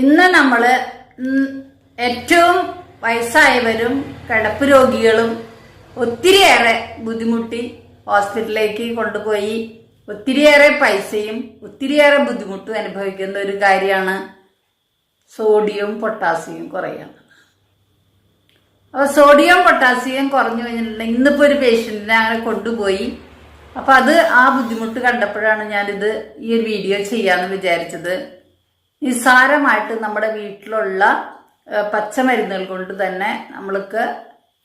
ഇന്ന് നമ്മൾ ഏറ്റവും വയസ്സായവരും കിടപ്പ് രോഗികളും ഒത്തിരിയേറെ ബുദ്ധിമുട്ടി ഹോസ്പിറ്റലിലേക്ക് കൊണ്ടുപോയി. ഒത്തിരിയേറെ പൈസയും ഒത്തിരിയേറെ ബുദ്ധിമുട്ടും അനുഭവിക്കുന്ന ഒരു കാര്യമാണ് സോഡിയവും പൊട്ടാസ്യം കുറയുക. അപ്പോൾ സോഡിയം പൊട്ടാസ്യം കുറഞ്ഞു കഴിഞ്ഞിട്ടുണ്ടെങ്കിൽ ഇന്നിപ്പോൾ ഒരു പേഷ്യന്റിനെ അങ്ങനെ കൊണ്ടുപോയി. അപ്പോൾ അത് ആ ബുദ്ധിമുട്ട് കണ്ടപ്പോഴാണ് ഞാനിത് ഈ ഒരു വീഡിയോ ചെയ്യാമെന്ന് വിചാരിച്ചത്. നിസ്സാരമായിട്ട് നമ്മുടെ വീട്ടിലുള്ള പച്ചമരുന്നുകൾ കൊണ്ട് തന്നെ നമ്മൾക്ക്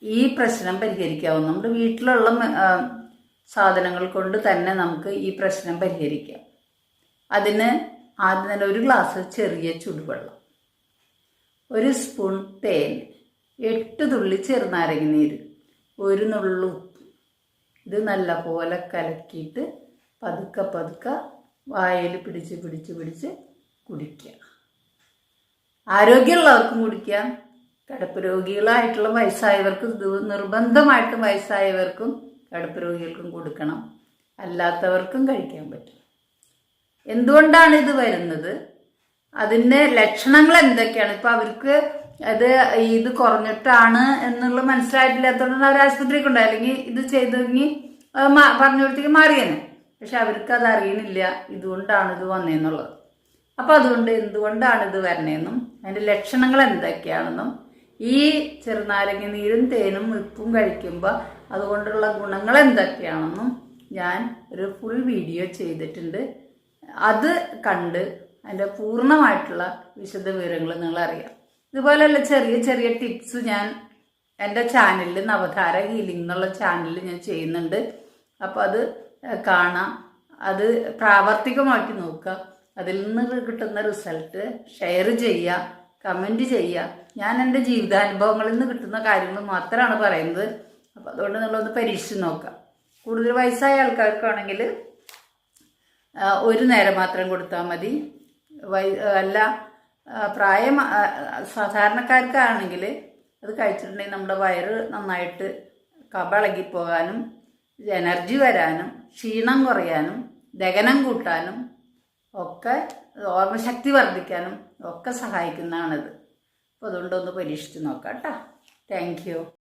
ഈ പ്രശ്നം പരിഹരിക്കാവും നമ്മുടെ വീട്ടിലുള്ള സാധനങ്ങൾ കൊണ്ട് തന്നെ നമുക്ക് ഈ പ്രശ്നം പരിഹരിക്കാം. അതിന് ആദ്യം തന്നെ ഒരു ഗ്ലാസ് ചെറിയ ചുടുവെള്ളം ഒരു സ്പൂൺ തേൻ എട്ട് തുള്ളി ചെറുനാരങ്ങ നീര് ഒരു നുള്ളു ഇത് നല്ലപോലെ കലക്കിയിട്ട് പതുക്കെ പതുക്കെ വായിൽ പിടിച്ച് പിടിച്ച് പിടിച്ച് കുടിക്കുക. ആരോഗ്യമുള്ളവർക്കും കുടിക്കുക. കിടപ്പ് രോഗികളായിട്ടുള്ള വയസ്സായവർക്കും നിർബന്ധമായിട്ടും വയസ്സായവർക്കും കിടപ്പ് രോഗികൾക്കും കൊടുക്കണം. അല്ലാത്തവർക്കും കഴിക്കാൻ പറ്റും എന്തുകൊണ്ടാണ് ഇത് വരുന്നത്? അതിന്റെ ലക്ഷണങ്ങൾ എന്തൊക്കെയാണ്? ഇപ്പം അവർക്ക് അത് ഇത് കുറഞ്ഞിട്ടാണ് എന്നുള്ള മനസ്സിലായിട്ടില്ലാത്തതുകൊണ്ട് അവർ ആശുപത്രിക്ക് ഉണ്ടായി അല്ലെങ്കിൽ ഇത് ചെയ്തെങ്കിൽ പറഞ്ഞു കൊടുത്തേക്ക് മാറിയേനെ. പക്ഷെ അവർക്ക് അത് അറിയണില്ല. ഇതുകൊണ്ടാണ് ഇത് വന്നതെന്നുള്ളത് അപ്പൊ അതുകൊണ്ട് എന്തുകൊണ്ടാണ് ഇത് വരണേന്നും അതിന്റെ ലക്ഷണങ്ങൾ എന്തൊക്കെയാണെന്നും ഈ ചെറുനാരങ്ങ നീരും തേനും ഉപ്പും കഴിക്കുമ്പോൾ അതുകൊണ്ടുള്ള ഗുണങ്ങൾ എന്തൊക്കെയാണെന്നും ഞാൻ ഒരു ഫുൾ വീഡിയോ ചെയ്തിട്ടുണ്ട്. അത് കണ്ട് അതിന്റെ പൂർണമായിട്ടുള്ള വിശദ വിവരങ്ങൾ നിങ്ങൾ അറിയാം ഇതുപോലെയുള്ള ചെറിയ ചെറിയ ടിപ്സ് ഞാൻ എന്റെ ചാനലിൽ നവധാര ഹീലിംഗ് എന്നുള്ള ചാനലിൽ ഞാൻ ചെയ്യുന്നുണ്ട്. അപ്പോൾ അത് കാണാം. അത് പ്രാവർത്തികമാക്കി നോക്കുക അതിൽ നിന്ന് കിട്ടുന്ന റിസൾട്ട് ഷെയർ ചെയ്യുക കമന്റ് ചെയ്യുക. ഞാൻ എന്റെ ജീവിതാനുഭവങ്ങളിൽ നിന്ന് കിട്ടുന്ന കാര്യങ്ങൾ മാത്രമാണ് പറയുന്നത്. അപ്പോൾ അതുകൊണ്ട് നിങ്ങളൊന്ന് പരീക്ഷിച്ച് നോക്കാം കൂടുതൽ വയസ്സായ ആൾക്കാർക്കാണെങ്കിൽ ഒരു നേരം മാത്രം കൊടുത്താൽ മതി. വൈ അല്ല പ്രായം സാധാരണക്കാർക്കാണെങ്കിൽ അത് കഴിച്ചിട്ടുണ്ടെങ്കിൽ നമ്മുടെ വയറ് നന്നായിട്ട് കബ പോകാനും എനർജി വരാനും ക്ഷീണം കുറയാനും ദഹനം കൂട്ടാനും ഒക്കെ ഓർമ്മശക്തി വർദ്ധിക്കാനും ഒക്കെ സഹായിക്കുന്നതാണിത്. അപ്പോൾ അതുകൊണ്ടൊന്ന് പരീക്ഷിച്ച് നോക്കാം കേട്ടോ. താങ്ക്